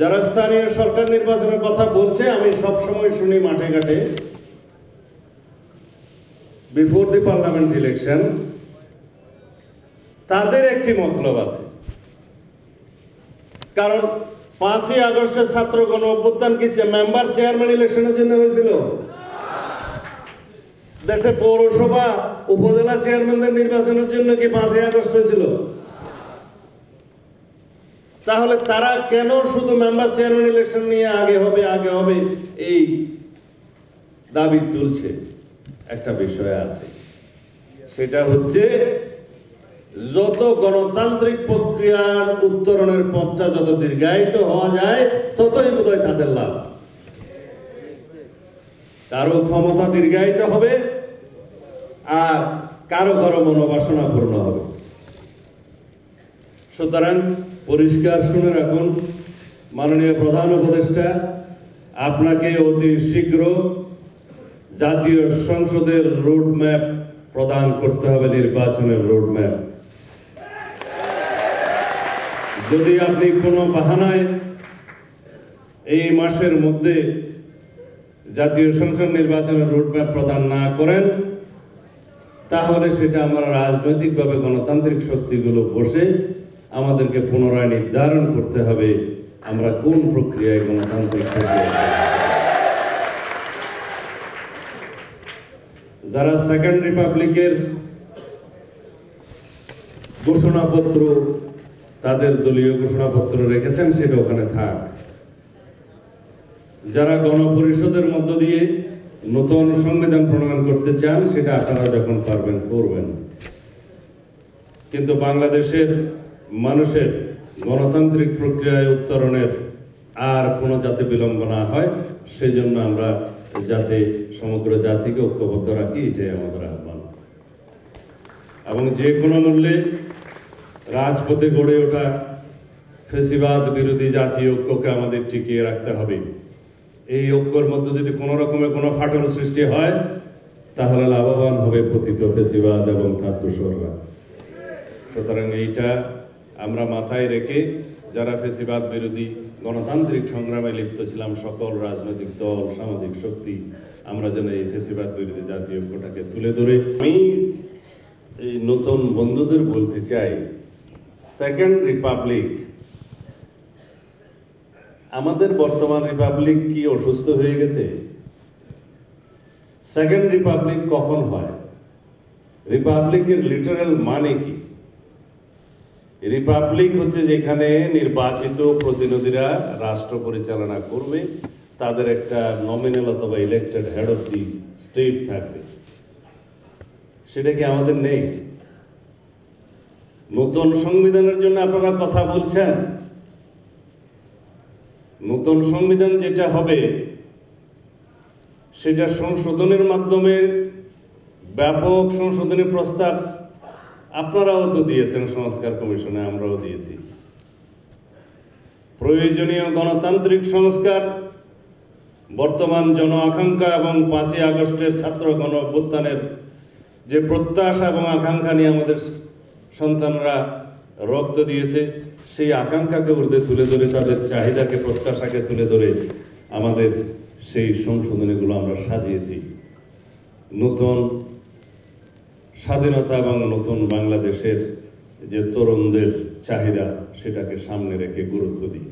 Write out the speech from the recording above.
যারা স্থানীয় সরকার নির্বাচনের কথা বলছে, আমি সব সময় শুনি মাঠে ঘাটে। বিফোর দি পার্লামেন্ট ইলেকশন তাদের একটি মতলব আছে। কারণ পাঁচই আগস্টের ছাত্র গণ অভ্যুত্থান কি মেম্বার চেয়ারম্যান ইলেকশনের জন্য হয়েছিল? দেশে পৌরসভা উপজেলা চেয়ারম্যানদের নির্বাচনের জন্য কি পাঁচই আগস্ট হয়েছিল? তাহলে তারা কেন শুধু মেম্বার চেয়ারম্যান ইলেকশন নিয়ে আগে হবে আগে হবে? এই দাবি তুলছে একটা বিষয় আছে। সেটা হচ্ছে যত গণতান্ত্রিক প্রক্রিয়ার উত্তরণের পথটা যত দীর্ঘায়িত হওয়া যায়, ততই বোধহয় তাদের লাভ। কারও ক্ষমতা দীর্ঘায়িত হবে আর কারও কারও মনোবাসনা পূর্ণ হবে। সুতরাং পরিষ্কার শুনে রাখুন, মাননীয় প্রধান উপদেষ্টা, আপনাকে অতি শীঘ্র জাতীয় সংসদের রোডম্যাপ প্রদান করতে হবে, নির্বাচনের রোডম্যাপ। যদি আপনি কোনো বাহানায় এই মাসের মধ্যে জাতীয় সংসদ নির্বাচনের রোডম্যাপ প্রদান না করেন, তাহলে সেটা আমরা রাজনৈতিকভাবে গণতান্ত্রিক শক্তিগুলো বসে আমাদেরকে পুনরায় নির্ধারণ করতে হবে আমরা কোন প্রক্রিয়ায় গণতান্ত্রিক যারা সেকেন্ড রিপাবলিকের ঘোষণাপত্র তাদের দলীয় ঘোষণাপত্র রেখেছেন, সেটা ওখানে থাক। যারা গণপরিষদের মধ্য দিয়ে নতুন সংবিধান প্রণয়ন করতে চান, সেটা আপনারা যখন পারবেন করবেন। কিন্তু বাংলাদেশের মানুষের গণতান্ত্রিক প্রক্রিয়ায় উত্তরণের আর কোনো যাতে বিলম্ব না হয়, সেজন্য আমরা যাতে সমগ্র জাতিকে ঐক্যবদ্ধ রাখি, এটাই আমাদের আহ্বান। এবং যে কোনো মূল্যে রাজপথে গড়ে ওঠা ফেসিবাদ বিরোধী জাতীয় ঐক্যকে আমাদের টিকিয়ে রাখতে হবে। এই ঐক্যর মধ্যে যদি কোনো রকমের কোনো ফাটল সৃষ্টি হয়, তাহলে লাভবান হবে পতিত ফেসিবাদ এবং তার দোসররা। সুতরাং এইটা আমরা মাথায় রেখে যারা ফেসিবাদ বিরোধী গণতান্ত্রিক সংগ্রামে লিপ্ত ছিলাম, সকল রাজনৈতিক দল, সামাজিক শক্তি, আমরা যেন এই ফেসিবাদ বিরোধী জাতীয় ঐক্যটাকে তুলে ধরে। আমি এই নতুন বন্ধুদের বলতে চাই সেকেন্ড রিপাবলিক আমাদের বর্তমান রিপাবলিক কি অসুস্থ হয়ে গেছে? সেকেন্ড রিপাবলিক কখন হয়? রিপাবলিকের লিটারাল মানে কি? রিপাবলিক হচ্ছে যেখানে নির্বাচিত প্রতিনিধিরা রাষ্ট্র পরিচালনা করবে, তাদের একটা নমিনাল অথবা elected head of the state থাকবে। সেটা কি আমাদের নেই? নতুন সংবিধানের জন্য আপনারা কথা বলছেন। নতুন সংবিধান যেটা হবে, সেটা সংশোধনের মাধ্যমে ব্যাপক সংশোধনী প্রস্তাব আপনারাও তো দিয়েছেন সংস্কার কমিশনে, আমরাও দিয়েছি। প্রয়োজনীয় গণতান্ত্রিক সংস্কার, বর্তমান জন আকাঙ্ক্ষা এবং পাঁচই আগস্টের ছাত্র গণ অভ্যুত্থানের যে প্রত্যাশা এবং আকাঙ্ক্ষা নিয়ে আমাদের সন্তানরা রক্ত দিয়েছে, সেই আকাঙ্ক্ষাকে ঊর্ধ্বে তুলে ধরে, তাদের চাহিদাকে, প্রত্যাশাকে তুলে ধরে আমাদের সেই সংশোধনীগুলো আমরা সাজিয়েছি। নতুন স্বাধীনতা এবং নতুন বাংলাদেশের যে তরুণদের চাহিদা সেটাকে সামনে রেখে গুরুত্ব দিই।